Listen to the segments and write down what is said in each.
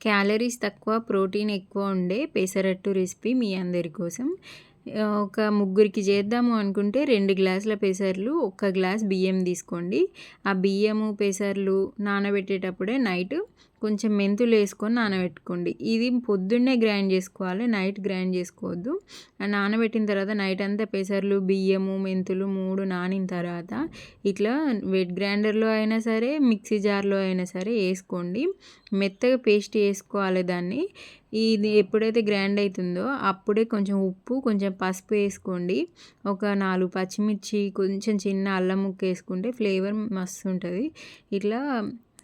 Calories తక్కువ protein ఎక్కువ ఉండే పెసరట్టు రెసిపీ మీ అందరి కోసం. ఒక ముగ్గురికి చేద్దాము అనుకుంటే రెండు గ్లాసుల పెసర్లు ఒక్క గ్లాస్ బియ్యం తీసుకోండి. ఆ బియ్యము పెసర్లు నానబెట్టేటప్పుడే నైట్ కొంచెం మెంతులు వేసుకొని నానబెట్టుకోండి. ఇది పొద్దున్నే గ్రైండ్ చేసుకోవాలి నైట్ గ్రైండ్ చేసుకోవద్దు. నానబెట్టిన తర్వాత నైట్ అంతా పెసర్లు బియ్యము మెంతులు మూడు నానిన తర్వాత ఇట్లా వెట్ గ్రైండర్లో అయినా సరే మిక్సీ జార్లో అయినా సరే వేసుకోండి. మెత్తగా పేస్ట్ వేసుకోవాలి దాన్ని. ఇది ఎప్పుడైతే గ్రైండ్ అవుతుందో అప్పుడే కొంచెం ఉప్పు కొంచెం పసుపు వేసుకోండి. ఒక నాలుగు పచ్చిమిర్చి కొంచెం చిన్న అల్లం ముక్క వేసుకుంటే ఫ్లేవర్ మస్తు ఉంటుంది. ఇట్లా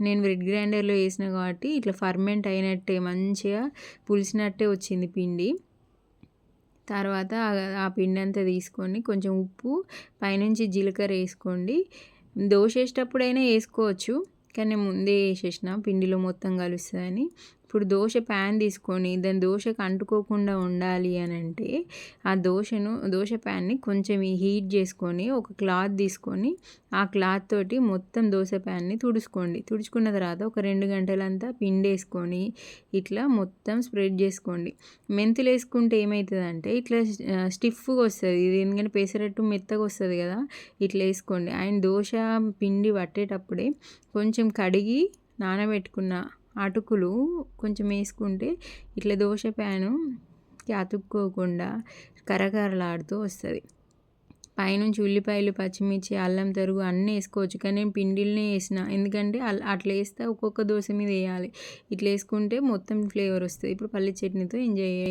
నేను రెడ్ గ్రైండర్లో వేసిన కాబట్టి ఇట్లా ఫర్మెంట్ అయినట్టే మంచిగా పులిసినట్టే వచ్చింది పిండి. తర్వాత ఆ పిండి అంతా తీసుకొని కొంచెం ఉప్పు పైనుంచి జీలకర్ర వేసుకోండి. దోశ వేసేటప్పుడైనా వేసుకోవచ్చు కానీ ముందే వేసేసిన పిండిలో మొత్తం కలుస్తుందని. ఇప్పుడు దోశ ప్యాన్ తీసుకొని దాని దోశకు అంటుకోకుండా ఉండాలి అని అంటే ఆ దోశను దోశ ప్యాన్ని కొంచెం హీట్ చేసుకొని ఒక క్లాత్ తీసుకొని ఆ క్లాత్ తోటి మొత్తం దోశ ప్యాన్ని తుడుచుకోండి. తుడుచుకున్న తర్వాత ఒక రెండు గంటలంతా పిండి వేసుకొని ఇట్లా మొత్తం స్ప్రెడ్ చేసుకోండి. మెంతులు వేసుకుంటే ఏమవుతుందంటే ఇట్లా స్టిఫ్గా వస్తుంది. ఇది ఎందుకంటే పెసరట్టు మెత్తగా వస్తుంది కదా ఇట్లా వేసుకోండి. ఆయన దోశ పిండి పట్టేటప్పుడే కొంచెం కడిగి నానబెట్టుకున్న అటుకులు కొంచెం వేసుకుంటే ఇట్లా దోశ ప్యాను అతుక్కోకుండా కరకరలాడుతూ వస్తుంది. పైనుంచి ఉల్లిపాయలు పచ్చిమిర్చి అల్లం తరుగు అన్నీ వేసుకోవచ్చు. కానీ నేను పిండిల్నే వేసిన. ఎందుకంటే అట్లా వేస్తే ఒక్కొక్క దోశ మీద వేయాలి. ఇట్లా వేసుకుంటే మొత్తం ఫ్లేవర్ వస్తుంది. ఇప్పుడు పల్లి చట్నీతో ఎంజాయ్